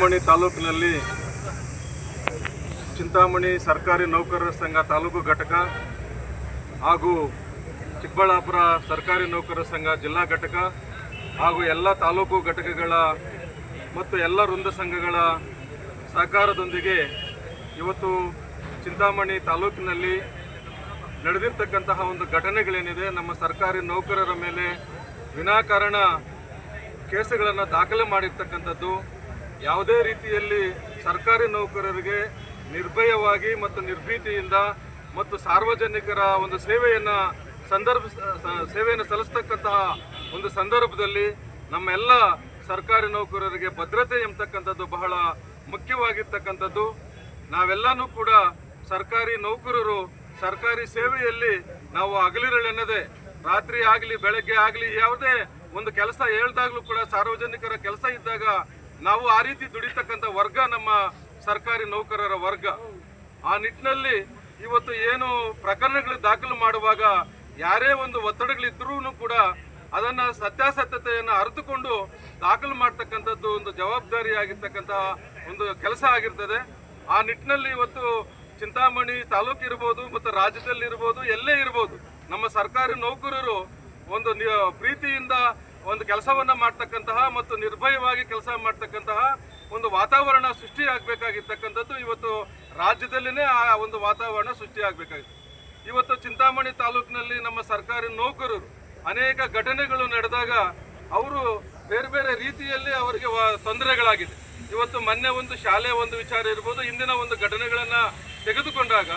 ಚಿಂತಾಮಣಿ ತಾಲೂಕಿನಲ್ಲಿ ಚಿಂತಾಮಣಿ ಸರ್ಕಾರಿ ನೌಕರರ ಸಂಘ ತಾಲೂಕು ಘಟಕ ಹಾಗೂ ಚಿಕ್ಕಬಳ್ಳಾಪುರ ಸರ್ಕಾರಿ ನೌಕರರ ಸಂಘ ಜಿಲ್ಲಾ ಘಟಕ ಹಾಗೂ ಎಲ್ಲ ತಾಲೂಕು ಘಟಕಗಳ ಮತ್ತು ಎಲ್ಲ ವೃಂದ ಸಂಘಗಳ ಸಹಕಾರದೊಂದಿಗೆ ಇವತ್ತು ಚಿಂತಾಮಣಿ ತಾಲೂಕಿನಲ್ಲಿ ನಡೆದಿರ್ತಕ್ಕಂತಹ ಒಂದು ಘಟನೆಗಳೇನಿದೆ, ನಮ್ಮ ಸರ್ಕಾರಿ ನೌಕರರ ಮೇಲೆ ವಿನಾಕಾರಣ ಕೇಸುಗಳನ್ನು ದಾಖಲೆ ಮಾಡಿರ್ತಕ್ಕಂಥದ್ದು. ಯಾವುದೇ ರೀತಿಯಲ್ಲಿ ಸರ್ಕಾರಿ ನೌಕರರಿಗೆ ನಿರ್ಭಯವಾಗಿ ಮತ್ತು ನಿರ್ಭೀತಿಯಿಂದ ಮತ್ತು ಸಾರ್ವಜನಿಕರ ಒಂದು ಸೇವೆಯನ್ನು ಸಂದರ್ಭ ಸೇವೆಯನ್ನು ಸಲ್ಲಿಸ್ತಕ್ಕಂತಹ ಒಂದು ಸಂದರ್ಭದಲ್ಲಿ ನಮ್ಮೆಲ್ಲ ಸರ್ಕಾರಿ ನೌಕರರಿಗೆ ಭದ್ರತೆ ಎಂಬತಕ್ಕಂಥದ್ದು ಬಹಳ ಮುಖ್ಯವಾಗಿರ್ತಕ್ಕಂಥದ್ದು. ನಾವೆಲ್ಲನೂ ಕೂಡ ಸರ್ಕಾರಿ ನೌಕರರು ಸರ್ಕಾರಿ ಸೇವೆಯಲ್ಲಿ ನಾವು ಹಗಲಿರಳೆನ್ನದೆ ರಾತ್ರಿ ಆಗಲಿ, ಬೆಳಗ್ಗೆ ಆಗಲಿ ಯಾವುದೇ ಒಂದು ಕೆಲಸ ಹೇಳ್ದಾಗ್ಲೂ ಕೂಡ ಸಾರ್ವಜನಿಕರ ಕೆಲಸ ಇದ್ದಾಗ ನಾವು ಆ ರೀತಿ ದುಡಿತಕ್ಕಂಥ ವರ್ಗ, ನಮ್ಮ ಸರ್ಕಾರಿ ನೌಕರರ ವರ್ಗ, ಆ ನಿಟ್ಟಿನಲ್ಲಿ ಇವತ್ತು ಏನು ಪ್ರಕರಣಗಳು ದಾಖಲು ಮಾಡುವಾಗ ಯಾರೇ ಒಂದು ಒತ್ತಡಗಳಿದ್ರೂ ಕೂಡ ಅದನ್ನ ಸತ್ಯಾಸತ್ಯತೆಯನ್ನು ಅರಿತುಕೊಂಡು ದಾಖಲು ಮಾಡ್ತಕ್ಕಂಥದ್ದು ಒಂದು ಜವಾಬ್ದಾರಿಯಾಗಿರ್ತಕ್ಕಂಥ ಒಂದು ಕೆಲಸ ಆಗಿರ್ತದೆ. ಆ ನಿಟ್ಟಿನಲ್ಲಿ ಇವತ್ತು ಚಿಂತಾಮಣಿ ತಾಲೂಕು ಇರ್ಬೋದು ಮತ್ತು ರಾಜ್ಯದಲ್ಲಿ ಇರ್ಬೋದು, ಎಲ್ಲೇ ಇರ್ಬೋದು, ನಮ್ಮ ಸರ್ಕಾರಿ ನೌಕರರು ಒಂದು ಪ್ರೀತಿಯಿಂದ ಒಂದು ಕೆಲಸವನ್ನು ಮಾಡ್ತಕ್ಕಂತಹ ಮತ್ತು ನಿರ್ಭಯವಾಗಿ ಕೆಲಸ ಮಾಡ್ತಕ್ಕಂತಹ ಒಂದು ವಾತಾವರಣ ಸೃಷ್ಟಿ ಆಗ್ಬೇಕಾಗಿರ್ತಕ್ಕಂಥದ್ದು ಇವತ್ತು ರಾಜ್ಯದಲ್ಲಿನೇ ಆ ಒಂದು ವಾತಾವರಣ ಸೃಷ್ಟಿ ಆಗ್ಬೇಕಾಗಿದೆ ಇವತ್ತು ಚಿಂತಾಮಣಿ ತಾಲೂಕಿನಲ್ಲಿ ನಮ್ಮ ಸರ್ಕಾರಿ ನೌಕರರು ಅನೇಕ ಘಟನೆಗಳು ನಡೆದಾಗ ಅವರು ಬೇರೆ ಬೇರೆ ರೀತಿಯಲ್ಲಿ ಅವರಿಗೆ ತೊಂದರೆಗಳಾಗಿದೆ. ಇವತ್ತು ಮೊನ್ನೆ ಒಂದು ಶಾಲೆ ಒಂದು ವಿಚಾರ ಇರ್ಬೋದು ಇಂದಿನ ಒಂದು ಘಟನೆಗಳನ್ನು ತೆಗೆದುಕೊಂಡಾಗ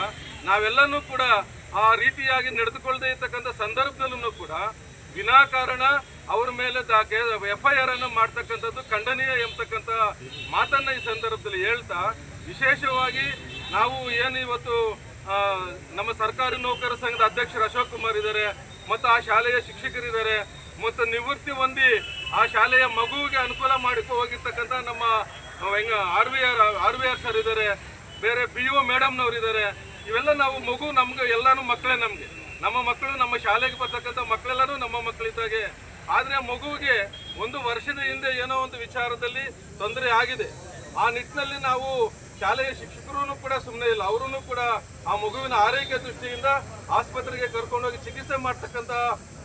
ನಾವೆಲ್ಲನೂ ಕೂಡ ಆ ರೀತಿಯಾಗಿ ನಡೆದುಕೊಳ್ಳದೇ ಇರ್ತಕ್ಕಂಥ ಸಂದರ್ಭದಲ್ಲೂ ಕೂಡ ವಿನಾಕಾರಣ ಅವ್ರ ಮೇಲೆ ಎಫ್ ಐ ಆರ್ ಅನ್ನು ಮಾಡ್ತಕ್ಕಂಥದ್ದು ಖಂಡನೀಯ ಎಂಬತಕ್ಕಂಥ ಮಾತನ್ನ ಈ ಸಂದರ್ಭದಲ್ಲಿ ಹೇಳ್ತಾ, ವಿಶೇಷವಾಗಿ ನಾವು ಏನು ಇವತ್ತು ನಮ್ಮ ಸರ್ಕಾರಿ ನೌಕರ ಸಂಘದ ಅಧ್ಯಕ್ಷರು ಅಶೋಕ್ ಕುಮಾರ್ ಇದ್ದಾರೆ, ಮತ್ತು ಆ ಶಾಲೆಯ ಶಿಕ್ಷಕರಿದ್ದಾರೆ, ಮತ್ತು ನಿವೃತ್ತಿ ಹೊಂದಿ ಆ ಶಾಲೆಯ ಮಗುವಿಗೆ ಅನುಕೂಲ ಮಾಡಿಕೊ ಹೋಗಿರ್ತಕ್ಕಂಥ ನಮ್ಮ R V R R V R sir ಇದ್ದಾರೆ, ಬೇರೆ ಬಿ ಒ ಮೇಡಮ್ನವ್ರು ಇದ್ದಾರೆ, ಇವೆಲ್ಲ ನಾವು ಮಗು ನಮ್ಗೆ ಎಲ್ಲಾನು ಮಕ್ಕಳೇ ನಮಗೆ. ನಮ್ಮ ಮಕ್ಕಳು ನಮ್ಮ ಶಾಲೆಗೆ ಬರ್ತಕ್ಕಂಥ ಮಕ್ಕಳೆಲ್ಲರೂ ನಮ್ಮ ಮಕ್ಕಳಿದ್ದಾಗೆ ಆದರೆ ಮಗುವಿಗೆ ಒಂದು ವರ್ಷದ ಹಿಂದೆ ಏನೋ ಒಂದು ವಿಚಾರದಲ್ಲಿ ತೊಂದರೆ ಆಗಿದೆ. ಆ ನಿಟ್ಟಿನಲ್ಲಿ ನಾವು ಶಾಲೆಯ ಶಿಕ್ಷಕರು ಕೂಡ ಸುಮ್ಮನೆ ಇಲ್ಲ ಅವರೂ ಕೂಡ ಆ ಮಗುವಿನ ಆರೈಕೆ ದೃಷ್ಟಿಯಿಂದ ಆಸ್ಪತ್ರೆಗೆ ಕರ್ಕೊಂಡೋಗಿ ಚಿಕಿತ್ಸೆ ಮಾಡ್ತಕ್ಕಂಥ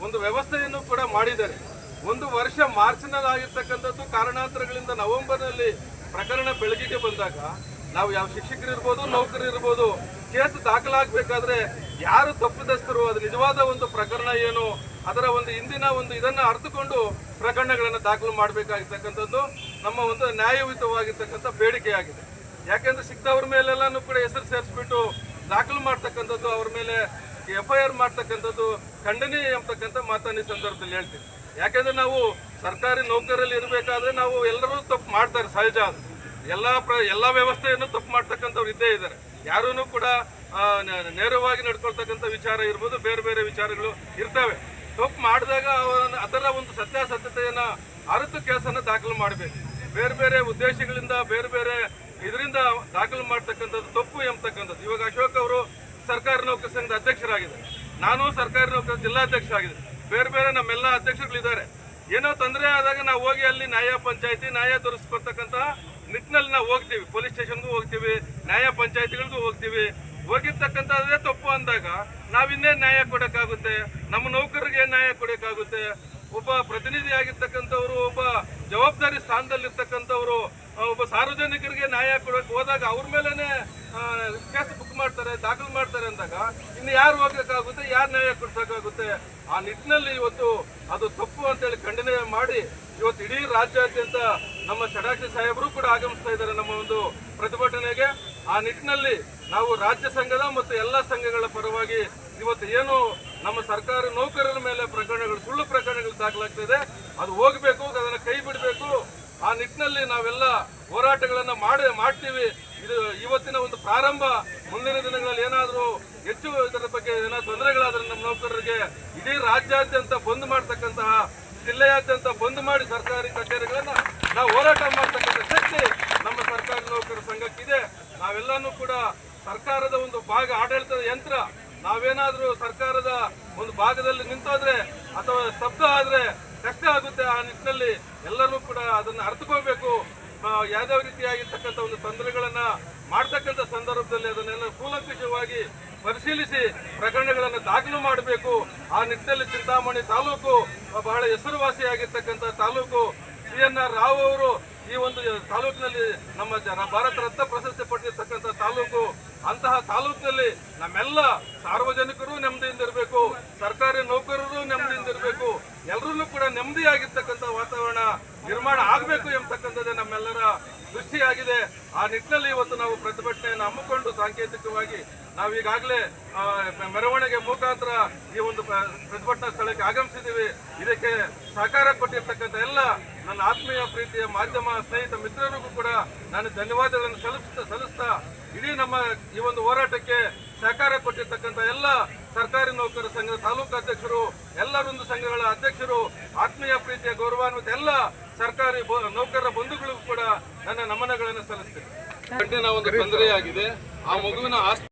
ಒಂದು ವ್ಯವಸ್ಥೆಯನ್ನು ಕೂಡ ಮಾಡಿದ್ದಾರೆ. ಒಂದು ವರ್ಷ ಮಾರ್ಚ್ನಲ್ಲಿ ಆಗಿರ್ತಕ್ಕಂಥದ್ದು ಕಾರಣಾಂತರಗಳಿಂದ ನವೆಂಬರ್ನಲ್ಲಿ ಪ್ರಕರಣ ಬೆಳಕಿಗೆ ಬಂದಾಗ ನಾವು ಯಾವ ಶಿಕ್ಷಕರು ಇರ್ಬೋದು, ನೌಕರರು ಇರ್ಬೋದು, ಕೇಸ್ ದಾಖಲಾಗಬೇಕಾದ್ರೆ ಯಾರು ತಪ್ಪಿದಸ್ಥರು ಅದು ನಿಜವಾದ ಒಂದು ಪ್ರಕರಣ ಏನು ಅದರ ಒಂದು ಹಿಂದಿನ ಒಂದು ಇದನ್ನ ಅರ್ಥಕೊಂಡು ಪ್ರಕರಣಗಳನ್ನು ದಾಖಲು ಮಾಡಬೇಕಾಗಿರ್ತಕ್ಕಂಥದ್ದು ನಮ್ಮ ಒಂದು ನ್ಯಾಯಯುತವಾಗಿರ್ತಕ್ಕಂಥ ಬೇಡಿಕೆಯಾಗಿದೆ. ಯಾಕೆಂದ್ರೆ ಸಿಕ್ತವ್ರ ಮೇಲೆಲ್ಲಾನು ಕೂಡ ಹೆಸರು ಸೇರಿಸ್ಬಿಟ್ಟು ದಾಖಲು ಮಾಡ್ತಕ್ಕಂಥದ್ದು ಅವ್ರ ಮೇಲೆ ಎಫ್ ಐ ಆರ್ ಮಾಡ್ತಕ್ಕಂಥದ್ದು ಖಂಡನೀಯ ಎಂಬತಕ್ಕಂಥ ಮಾತನ್ನ ಸಂದರ್ಭದಲ್ಲಿ ಹೇಳ್ತೀವಿ ಯಾಕೆಂದ್ರೆ ನಾವು ಸರ್ಕಾರಿ ನೌಕರಲ್ಲಿ ಇರಬೇಕಾದ್ರೆ ನಾವು ಎಲ್ಲರೂ ತಪ್ಪು ಮಾಡ್ತಾರೆ ಸಹಜ ಅದು. ಎಲ್ಲ ಪ್ರ, ಎಲ್ಲ ವ್ಯವಸ್ಥೆಯನ್ನು ತಪ್ಪು ಮಾಡ್ತಕ್ಕಂಥವ್ರು ಇದ್ದೇ ಇದ್ದಾರೆ. ಯಾರೂ ಕೂಡ ನೇರವಾಗಿ ನಡ್ಕೊಳ್ತಕ್ಕಂಥ ವಿಚಾರ ಇರ್ಬೋದು, ಬೇರೆ ಬೇರೆ ವಿಚಾರಗಳು ಇರ್ತವೆ. ತಪ್ಪು ಮಾಡಿದಾಗ ಅದರ ಒಂದು ಸತ್ಯಾಸತ್ಯತೆಯನ್ನ ಅರಿತು ಕೇಸನ್ನು ದಾಖಲು ಮಾಡಬೇಕು. ಬೇರೆ ಬೇರೆ ಉದ್ದೇಶಗಳಿಂದ, ಬೇರೆ ಬೇರೆ ಇದರಿಂದ ದಾಖಲು ಮಾಡ್ತಕ್ಕಂಥದ್ದು ತಪ್ಪು ಎಂಬತಕ್ಕಂಥದ್ದು. ಇವಾಗ ಅಶೋಕ್ ಅವರು ಸರ್ಕಾರಿ ನೌಕರಿ ಸಂಘದ ಅಧ್ಯಕ್ಷರಾಗಿದ್ದಾರೆ. ನಾನು ಸರ್ಕಾರಿ ನೌಕರ ಜಿಲ್ಲಾಧ್ಯಕ್ಷ ಆಗಿದ್ದೆ ಬೇರೆ ಬೇರೆ ನಮ್ಮೆಲ್ಲ ಅಧ್ಯಕ್ಷರುಗಳಿದ್ದಾರೆ. ಏನೋ ತೊಂದರೆ ಆದಾಗ ನಾವು ಹೋಗಿ ಅಲ್ಲಿ ನ್ಯಾಯ ಪಂಚಾಯತಿ, ನ್ಯಾಯ ತೋರಿಸ್ಕೊಳ್ತಕ್ಕಂತಹ ನಿಟ್ಟಿನಲ್ಲಿ ನಾವು ಹೋಗ್ತೀವಿ. ಪೊಲೀಸ್ ಸ್ಟೇಷನ್ಗೂ ಹೋಗ್ತೀವಿ, ನ್ಯಾಯ ಪಂಚಾಯತಿಗಳಿಗೂ ಹೋಗ್ತೀವಿ. ಹೋಗಿರ್ತಕ್ಕಂಥದ್ದೇ ತಪ್ಪು ಅಂದಾಗ ನಾವಿನ್ನೇ ನ್ಯಾಯ ಕೊಡೋಕ್ಕಾಗುತ್ತೆ. ನಮ್ಮ ನೌಕರರಿಗೆ ನ್ಯಾಯ ಕೊಡೋಕ್ಕಾಗುತ್ತೆ. ಒಬ್ಬ ಪ್ರತಿನಿಧಿ ಆಗಿರ್ತಕ್ಕಂಥವ್ರು, ಒಬ್ಬ ಜವಾಬ್ದಾರಿ ಸ್ಥಾನದಲ್ಲಿರ್ತಕ್ಕಂಥವ್ರು ಒಬ್ಬ ಸಾರ್ವಜನಿಕರಿಗೆ ನ್ಯಾಯ ಕೊಡೋಕೆ ಹೋದಾಗ ಅವ್ರ ಮೇಲೇನೆ ಕೇಸ್ ಬುಕ್ ಮಾಡ್ತಾರೆ, ದಾಖಲು ಮಾಡ್ತಾರೆ ಅಂದಾಗ ಇನ್ನು ಯಾರು ಹೋಗಕ್ಕಾಗುತ್ತೆ ಯಾರು ನ್ಯಾಯ ಕೊಡ್ಸೋಕ್ಕಾಗುತ್ತೆ? ಆ ನಿಟ್ಟಿನಲ್ಲಿ ಇವತ್ತು ಅದು ತಪ್ಪು ಅಂತೇಳಿ ಖಂಡನೆ ಮಾಡಿ ಇವತ್ತು ಇಡೀ ರಾಜ್ಯಾದ್ಯಂತ ನಮ್ಮ ಷಡಾಕ್ಷಿ ಸಾಹೇಬರು ಕೂಡ ಆಗಮಿಸ್ತಾ ಇದ್ದಾರೆ ನಮ್ಮ ಒಂದು ಪ್ರತಿಭಟನೆಗೆ. ಆ ನಿಟ್ಟಿನಲ್ಲಿ ನಾವು ರಾಜ್ಯ ಸಂಘದ ಮತ್ತು ಎಲ್ಲ ಸಂಘಗಳ ಪರವಾಗಿ ಇವತ್ತು ಏನು ನಮ್ಮ ಸರ್ಕಾರಿ ನೌಕರರ ಮೇಲೆ ಪ್ರಕರಣಗಳು, ಸುಳ್ಳು ಪ್ರಕರಣಗಳು ದಾಖಲಾಗ್ತಿದೆ ಅದು ಹೋಗಬೇಕು, ಅದನ್ನು ಕೈ ಬಿಡಬೇಕು. ಆ ನಿಟ್ಟಿನಲ್ಲಿ ನಾವೆಲ್ಲ ಹೋರಾಟಗಳನ್ನು ಮಾಡಿ, ಮಾಡ್ತೀವಿ. ಇದು ಇವತ್ತಿನ ಒಂದು ಪ್ರಾರಂಭ. ಮುಂದಿನ ದಿನಗಳಲ್ಲಿ ಏನಾದರೂ ಹೆಚ್ಚು ಇದರ ಬಗ್ಗೆ ಏನಾದರೂ ತೊಂದರೆಗಳಾದರೆ ನಮ್ಮ ನೌಕರರಿಗೆ ಇಡೀ ರಾಜ್ಯಾದ್ಯಂತ ಬಂದ್ ಮಾಡ್ತಕ್ಕಂತಹ ಜಿಲ್ಲೆಯಾದ್ಯಂತ ಬಂದ್ ಮಾಡಿ ಸರ್ಕಾರಿ ಕಚೇರಿಗಳನ್ನ ನಾವು ಹೋರಾಟ ಮಾಡ್ತಕ್ಕಂಥ ಶಕ್ತಿ ನಮ್ಮ ಸರ್ಕಾರಿ ನೌಕರ ಸಂಘಕ್ಕಿದೆ. ನಾವೆಲ್ಲನೂ ಕೂಡ ಸರ್ಕಾರದ ಒಂದು ಭಾಗ ಆಡಳಿತದ ಯಂತ್ರ, ನಾವೇನಾದ್ರೂ ಸರ್ಕಾರದ ಒಂದು ಭಾಗದಲ್ಲಿ ನಿಂತೋದ್ರೆ ಅಥವಾ ಸ್ತಬ್ಧ ಆದ್ರೆ ಕಷ್ಟ ಆಗುತ್ತೆ ಆ ನಿಟ್ಟಿನಲ್ಲಿ ಎಲ್ಲರೂ ಕೂಡ ಅದನ್ನು ಅರ್ಥಕೋಬೇಕು ಯಾವ್ಯಾವ ರೀತಿಯಾಗಿರ್ತಕ್ಕಂಥ ಒಂದು ತೊಂದರೆಗಳನ್ನ ಮಾಡ್ತಕ್ಕಂಥ ಸಂದರ್ಭದಲ್ಲಿ ಅದನ್ನೆಲ್ಲ ಕೂಲಂಕಷವಾಗಿ ಪರಿಶೀಲಿಸಿ ಪ್ರಕರಣಗಳನ್ನು ದಾಖಲು ಮಾಡಬೇಕು. ಆ ನಿಟ್ಟಿನಲ್ಲಿ ಚಿಂತಾಮಣಿ ತಾಲೂಕು ಬಹಳ ಹೆಸರುವಾಸಿಯಾಗಿರ್ತಕ್ಕಂಥ taluk C N R Rao ಅವರು ಈ ಒಂದು ತಾಲೂಕಿನಲ್ಲಿ ನಮ್ಮ ಭಾರತ ರತ್ನ ಪ್ರಶಸ್ತಿ ಪಡೆದಿರ್ತಕ್ಕಂಥ ತಾಲೂಕು ಅಂತಹ ತಾಲೂಕಿನಲ್ಲಿ ನಮ್ಮೆಲ್ಲ ಸಾರ್ವಜನಿಕರು ಆಗಬೇಕು ಎಂಬತಕ್ಕಂಥದ್ದೇ ನಮ್ಮೆಲ್ಲರ ದೃಷ್ಟಿಯಾಗಿದೆ. ಆ ನಿಟ್ಟಿನಲ್ಲಿ ಇವತ್ತು ನಾವು ಪ್ರತಿಭಟನೆಯನ್ನು ಹಮ್ಮಿಕೊಂಡು ಸಾಂಕೇತಿಕವಾಗಿ ನಾವು ಈಗಾಗಲೇ ಆ, ಮೆರವಣಿಗೆ ಮುಖಾಂತರ ಈ ಒಂದು ಪ್ರ- ಪ್ರತಿಭಟನಾ ಸ್ಥಳಕ್ಕೆ ಆಗಮಿಸಿದ್ದೀವಿ. ಇದಕ್ಕೆ ಸಹಕಾರ ಕೊಟ್ಟಿರ್ತಕ್ಕಂಥ ಎಲ್ಲ ನನ್ನ ಆತ್ಮೀಯ ಪ್ರೀತಿಯ ಮಾಧ್ಯಮ ಸ್ನೇಹಿತ ಮಿತ್ರರಿಗೂ ಕೂಡ ನಾನು ಧನ್ಯವಾದಗಳನ್ನು ಸಲ್ಲಿಸ್ತಾ ಸಲ್ಲಿಸ್ತಾ ಇಡೀ ನಮ್ಮ ಈ ಒಂದು ಹೋರಾಟಕ್ಕೆ ಸಹಕಾರ ಕೊಟ್ಟಿರ್ತಕ್ಕಂಥ ಎಲ್ಲ ಸರ್ಕಾರಿ ನೌಕರ ಸಂಘದ ತಾಲೂಕು ಅಧ್ಯಕ್ಷರು ಎಲ್ಲರೊಂದು ಸಂಘಗಳ ಅಧ್ಯಕ್ಷರು ಆತ್ಮೀಯ ಪ್ರೀತಿಯ ಗೌರವಾನ್ವಿತ ಎಲ್ಲ ಸರ್ಕಾರಿ ನೌಕರರ ಬಂಧುಗಳಿಗೂ ಕೂಡ ನನ್ನ ನಮನಗಳನ್ನು ಸಲ್ಲಿಸ್ತೇನೆ. ಗಂಟಿನ ಒಂದು ತೊಂದರೆಯಾಗಿದೆ. ಆ ಮಗುವಿನ ಆಸ್ತಿ